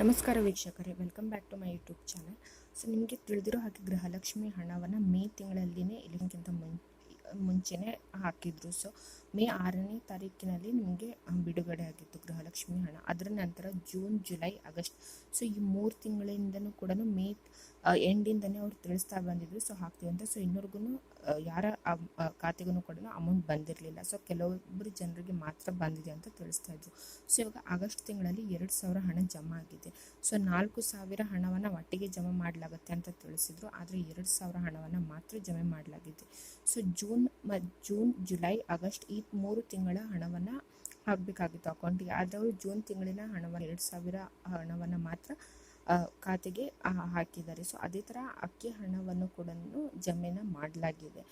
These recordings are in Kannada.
ನಮಸ್ಕಾರ ವೀಕ್ಷಕರೇ welcome back to my YouTube channel so ನಿಮಗೆ ತಿಳಿದಿರೋ ಹಾಗೆ ಗೃಹಲಕ್ಷ್ಮಿ ಹಣವನ್ನು ಮೇ ತಿಂಗಳಲ್ಲಿನೇ ಇಲ್ಲಿಗಿಂತ ಮುಂ ಮುಂಚೆನೇ ಹಾಕಿದ್ರು. ಸೊ ಮೇ ಆರನೇ ತಾರೀಕಿನಲ್ಲಿ ನಿಮಗೆ ಬಿಡುಗಡೆ ಆಗಿತ್ತು ಗೃಹಲಕ್ಷ್ಮಿ ಹಣ. ಅದರ ನಂತರ ಜೂನ್, ಜುಲೈ, ಆಗಸ್ಟ್ ಸೊ ಈ ಮೂರು ತಿಂಗಳಿಂದನೂ ಕೂಡ ಮೇ ಎಂಡಿಂದನೇ ಅವ್ರು ತಿಳಿಸ್ತಾ ಬಂದಿದ್ರು. ಸೊ ಹಾಕ್ತೀವಿ ಅಂತ. ಸೊ ಇನ್ನೊರ್ಗು ಯಾರ ಖಾತೆಗೂ ಕೂಡ ಅಮೌಂಟ್ ಬಂದಿರಲಿಲ್ಲ. ಸೊ ಕೆಲವೊಬ್ಬರು ಜನರಿಗೆ ಮಾತ್ರ ಬಂದಿದೆ ಅಂತ ತಿಳಿಸ್ತಾ ಇದ್ರು. ಸೊ ಇವಾಗ ಆಗಸ್ಟ್ ತಿಂಗಳಲ್ಲಿ ಎರಡು ಸಾವಿರ ಹಣ ಜಮಾ ಆಗಿದೆ. ಸೊ ನಾಲ್ಕು ಸಾವಿರ ಹಣವನ್ನು ಒಟ್ಟಿಗೆ ಜಮಾ ಮಾಡಲಾಗುತ್ತೆ ಅಂತ ತಿಳಿಸಿದ್ರು. ಆದರೆ ಎರಡು ಸಾವಿರ ಹಣವನ್ನು ಮಾತ್ರ ಜಮೆ ಮಾಡಲಾಗಿದೆ. ಸೊ ಜೂನ್ ಮ, ಜೂನ್, ಜುಲೈ, ಆಗಸ್ಟ್ ಈ ಮೂರು ತಿಂಗಳ ಹಣವನ್ನು ಹಾಕಬೇಕಾಗಿತ್ತು ಅಕೌಂಟಿಗೆ. ಆದರೂ ಜೂನ್ ತಿಂಗಳಿನ ಹಣವನ್ನು, ಎರಡು ಸಾವಿರ ಹಣವನ್ನು ಮಾತ್ರ ಖಾತೆಗೆ ಹಾಕಿದ್ದಾರೆ. ಸೊ ಅದೇ ಥರ ಅಕ್ಕಿ ಹಣವನ್ನು ಕೂಡ ಜಮೆನ ಮಾಡಲಾಗಿದೆ.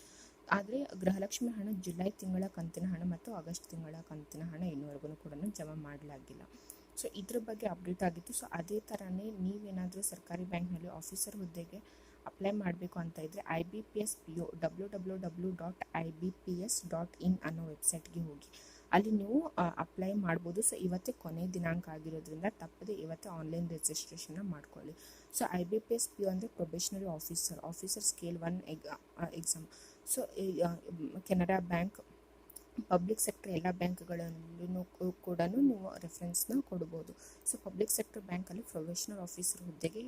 ಆದರೆ ಗೃಹಲಕ್ಷ್ಮಿ ಹಣ ಜುಲೈ ತಿಂಗಳ ಕಂತಿನ ಹಣ ಮತ್ತು ಆಗಸ್ಟ್ ತಿಂಗಳ ಕಂತಿನ ಹಣ ಇನ್ನುವರೆಗೂ ಕೂಡ ಜಮಾ ಮಾಡಲಾಗಿಲ್ಲ. ಸೊ ಇದ್ರ ಬಗ್ಗೆ ಅಪ್ಡೇಟ್ ಆಗಿತ್ತು. ಸೊ ಅದೇ ಥರನೇ ನೀವೇನಾದರೂ ಸರ್ಕಾರಿ ಬ್ಯಾಂಕ್ನಲ್ಲಿ ಆಫೀಸರ್ ಹುದ್ದೆಗೆ ಅಪ್ಲೈ ಮಾಡಬೇಕು ಅಂತ ಇದ್ದರೆ I B P S P O W W W dot I B P S dot in ಅನ್ನೋ ವೆಬ್ಸೈಟ್ಗೆ ಹೋಗಿ. ಅಲ್ಲಿ ನೀವು ಅಪ್ಲೈ ಮಾಡ್ಬೋದು. ಸೊ ಇವತ್ತೇ ಕೊನೆ ದಿನಾಂಕ ಆಗಿರೋದ್ರಿಂದ ತಪ್ಪದೆ ಇವತ್ತೇ ಆನ್ಲೈನ್ ರಿಜಿಸ್ಟ್ರೇಷನ್ನ ಮಾಡ್ಕೊಳ್ಳಿ. So I B P S P ಅಂದರೆ probationary officer officer scale one egg exam so Canara bank public sector ಎಲ್ಲ ಬ್ಯಾಂಕ್ಗಳಲ್ಲೂ ಕೂಡ ನೀವು ರೆಫರೆನ್ಸ್ನ ಕೊಡ್ಬೋದು. ಸೊ ಪಬ್ಲಿಕ್ ಸೆಕ್ಟರ್ ಬ್ಯಾಂಕಲ್ಲಿ ಪ್ರೊಫೆಷನಲ್ ಆಫೀಸರ್ ಹುದ್ದೆಗೆ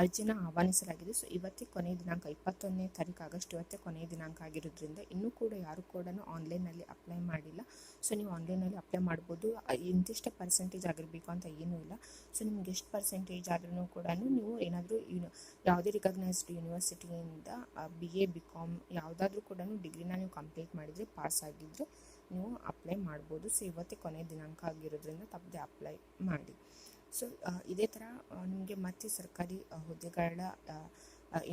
ಅರ್ಜಿನ ಆಹ್ವಾನಿಸಲಾಗಿದೆ. ಸೊ ಇವತ್ತೇ ಕೊನೆಯ ದಿನಾಂಕ, ಇಪ್ಪತ್ತೊಂದನೇ ತಾರೀಕು, ಆಗಸ್ಟ್ ಇವತ್ತೇ ಕೊನೆಯ ದಿನಾಂಕ ಆಗಿರೋದ್ರಿಂದ ಇನ್ನೂ ಕೂಡ ಯಾರು ಕೂಡ ಆನ್ಲೈನಲ್ಲಿ ಅಪ್ಲೈ ಮಾಡಿಲ್ಲ. ಸೊ ನೀವು ಆನ್ಲೈನಲ್ಲಿ ಅಪ್ಲೈ ಮಾಡ್ಬೋದು. ಇಂತಿಷ್ಟು ಪರ್ಸೆಂಟೇಜ್ ಆಗಿರಬೇಕು ಅಂತ ಏನೂ ಇಲ್ಲ. ಸೊ ನಿಮ್ಗೆ ಎಷ್ಟು ಪರ್ಸೆಂಟೇಜ್ ಆದ್ರೂ ಕೂಡ ನೀವು ಏನಾದರೂ ಯಾವುದೇ ರಿಕಗ್ನೈಸ್ಡ್ ಯೂನಿವರ್ಸಿಟಿಯಿಂದ ಬಿ ಎ ಬಿ ಕಾಮ್ ಯಾವುದಾದ್ರೂ ಕೂಡ ಡಿಗ್ರಿನ ನೀವು ಕಂಪ್ಲೀಟ್ ಮಾಡಿದರೆ ಪಾಸ್ ಆಗಿದ್ದರೆ ನೀವು ಅಪ್ಲೈ ಮಾಡ್ಬೋದು. ಸೊ ಇವತ್ತೇ ಕೊನೆಯ ದಿನಾಂಕ ಆಗಿರೋದ್ರಿಂದ ತಪ್ಪದೆ ಅಪ್ಲೈ ಮಾಡಿ. ಸೊ ಇದೇ ಥರ ನಿಮಗೆ ಮತ್ತೆ ಸರ್ಕಾರಿ ಹುದ್ದೆಗಳ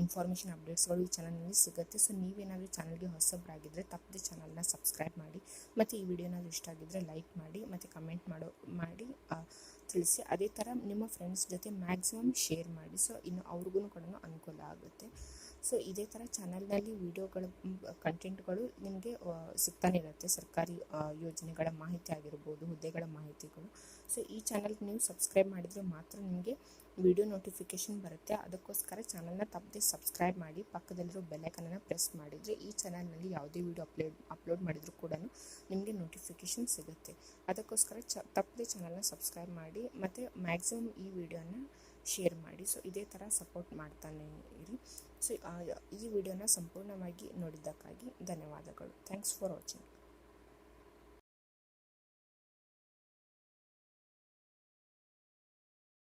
ಇನ್ಫಾರ್ಮೇಷನ್ ಅಪ್ಡೇಟ್ಸ್ಗಳು ಚಾನಲ್ನಲ್ಲಿ ಸಿಗುತ್ತೆ. ಸೊ ನೀವೇನಾದರೂ ಚಾನಲ್ಗೆ ಹೊಸಬ್ರಾಗಿದ್ದರೆ ತಪ್ಪದೆ ಚಾನಲ್ನ ಸಬ್ಸ್ಕ್ರೈಬ್ ಮಾಡಿ, ಮತ್ತು ಈ ವಿಡಿಯೋನಾದರೂ ಇಷ್ಟ ಆಗಿದ್ದರೆ ಲೈಕ್ ಮಾಡಿ, ಮತ್ತು ಕಮೆಂಟ್ ಮಾಡೋ, ಮಾಡಿ ತಿಳಿಸಿ ಅದೇ ಥರ ನಿಮ್ಮ ಫ್ರೆಂಡ್ಸ್ ಜೊತೆ ಮ್ಯಾಕ್ಸಿಮಮ್ ಶೇರ್ ಮಾಡಿ. ಸೊ ಇನ್ನು ಅವ್ರಿಗೂ ಕೂಡ ಅನುಕೂಲ ಆಗುತ್ತೆ. ಸೊ ಇದೇ ಥರ ಚಾನಲ್ನಲ್ಲಿ ವಿಡಿಯೋಗಳ ಕಂಟೆಂಟ್ಗಳು ನಿಮಗೆ ಸಿಗ್ತಾನೆ ಇರುತ್ತೆ. ಸರ್ಕಾರಿ ಯೋಜನೆಗಳ ಮಾಹಿತಿ ಆಗಿರ್ಬೋದು, ಹುದ್ದೆಗಳ ಮಾಹಿತಿಗಳು. ಸೊ ಈ ಚಾನಲ್ಗೆ ನೀವು ಸಬ್ಸ್ಕ್ರೈಬ್ ಮಾಡಿದರೆ ಮಾತ್ರ ನಿಮಗೆ ವಿಡಿಯೋ ನೋಟಿಫಿಕೇಷನ್ ಬರುತ್ತೆ. ಅದಕ್ಕೋಸ್ಕರ ಚಾನಲ್ನ ತಪ್ಪದೆ ಸಬ್ಸ್ಕ್ರೈಬ್ ಮಾಡಿ, ಪಕ್ಕದಲ್ಲಿರೋ ಬೆಲ್ಲೈಕನನ್ನು ಪ್ರೆಸ್ ಮಾಡಿದರೆ ಈ ಚಾನಲ್ನಲ್ಲಿ ಯಾವುದೇ ವಿಡಿಯೋ ಅಪ್ಲೋಡ್ ಅಪ್ಲೋಡ್ ಮಾಡಿದರೂ ಕೂಡ ನಿಮಗೆ ನೋಟಿಫಿಕೇಷನ್ ಸಿಗುತ್ತೆ. ಅದಕ್ಕೋಸ್ಕರ ಚ ತಪ್ಪದೆ ಚಾನಲ್ನ ಸಬ್ಸ್ಕ್ರೈಬ್ ಮಾಡಿ ಮತ್ತು ಮ್ಯಾಕ್ಸಿಮಮ್ ಈ ವಿಡಿಯೋನ ಶೇರ್ ಮಾಡಿ. ಸೊ ಇದೇ ಥರ ಸಪೋರ್ಟ್ ಮಾಡ್ತಾನೆ ಇರಿ. ಸೊ ಈ ವಿಡಿಯೋನ ಸಂಪೂರ್ಣವಾಗಿ ನೋಡಿದ್ದಕ್ಕಾಗಿ ಧನ್ಯವಾದಗಳು. Thanks for watching